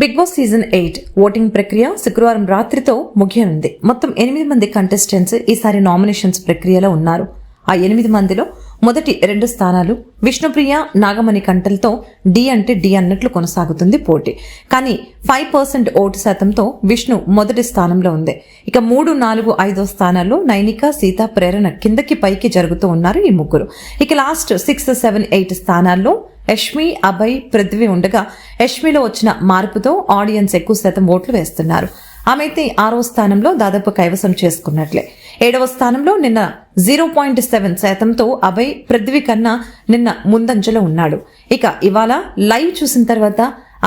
Bigg Boss season eight voting ప్రక్రియ శుక్రవారం రాత్రితో ముగియనుంది. మొత్తం ఎనిమిది మంది కంటెస్టెంట్స్ ఈసారి నామినేషన్స్ ప్రక్రియలో ఉన్నారు. ఆ ఎనిమిది మందిలో మొదటి రెండు స్థానాలు విష్ణుప్రియ నాగమణి కంటలతో డి అంటే డి అన్నట్లు కొనసాగుతుంది పోటీ. కానీ ఫైవ్ పర్సెంట్ ఓటు శాతంతో విష్ణు మొదటి స్థానంలో ఉంది. ఇక మూడు నాలుగు ఐదో స్థానాల్లో నైనిక సీత ప్రేరణ కిందకి పైకి జరుగుతూ ఉన్నారు ఈ ముగ్గురు. ఇక లాస్ట్ సిక్స్ సెవెన్ ఎయిట్ స్థానాల్లో యష్మి అభయ్ పృథ్వీ ఉండగా యష్మిలో వచ్చిన మార్పుతో ఆడియన్స్ ఎక్కువ శాతం ఓట్లు వేస్తున్నారు. ఆమె అయితే ఆరో స్థానంలో దాదాపు కైవసం చేసుకున్నట్లే. ఏడవ స్థానంలో నిన్న జీరో పాయింట్ సెవెన్ శాతంతో అభయ్ పృథ్వీ కన్నా నిన్న ముందంజలో ఉన్నాడు. ఇక ఇవాళ లైవ్ చూసిన తర్వాత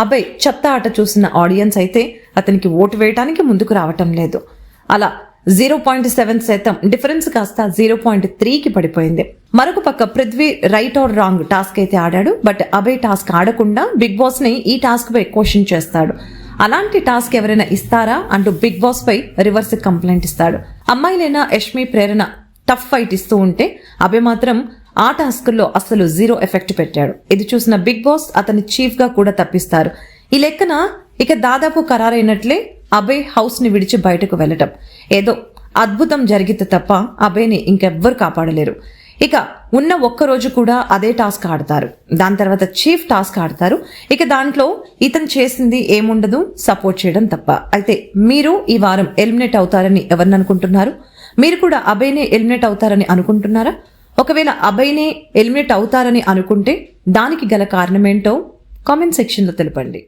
అభయ్ చెత్త ఆట చూసిన ఆడియన్స్ అయితే అతనికి ఓటు వేయడానికి ముందుకు రావటం లేదు. అలా జీరో పాయింట్ సెవెన్ శాతం. డిఫరెన్స్ కాస్త జీరో పాయింట్ త్రీకి పడిపోయింది. మరొక పక్క Prithvi right or wrong task అయితే ఆడాడు బట్ అభయ్ టాస్క్ ఆడకుండా బిగ్ బాస్ని ఈ టాస్క్ పై క్వశ్చన్ చేస్తాడు. అలాంటి టాస్క్ ఎవరైనా ఇస్తారా అంటూ బిగ్ బాస్ పై రివర్స్ కంప్లైంట్ ఇస్తాడు. అమ్మాయిలైనా యష్మి ప్రేరణ టఫ్ ఫైట్ ఇస్తూ ఉంటే అభయ్ మాత్రం ఆ టాస్క్లో అసలు జీరో ఎఫెక్ట్ పెట్టాడు. ఇది చూసిన బిగ్ బాస్ అతని చీఫ్గా కూడా తప్పిస్తారు. ఈ లెక్కన ఇక దాదాపు ఖరారైనట్లే అభయ్ హౌస్ని విడిచి బయటకు వెళ్ళటం. ఏదో అద్భుతం జరిగితే తప్ప అభయ్ని ఇంకెవ్వరు కాపాడలేరు. ఇక ఉన్న ఒక్క రోజు కూడా అదే టాస్క్ ఆడతారు. దాని తర్వాత చీఫ్ టాస్క్ ఆడతారు. ఇక దాంట్లో ఇతను చేసింది ఏముండదు సపోర్ట్ చేయడం తప్ప. అయితే మీరు ఈ వారం ఎలిమినేట్ అవుతారని ఎవరిని అనుకుంటున్నారు? మీరు కూడా అభయ్నే ఎలిమినేట్ అవుతారని అనుకుంటున్నారా? ఒకవేళ అభయ్నే ఎలిమినేట్ అవుతారని అనుకుంటే దానికి గల కారణమేంటో కామెంట్ సెక్షన్లో తెలపండి.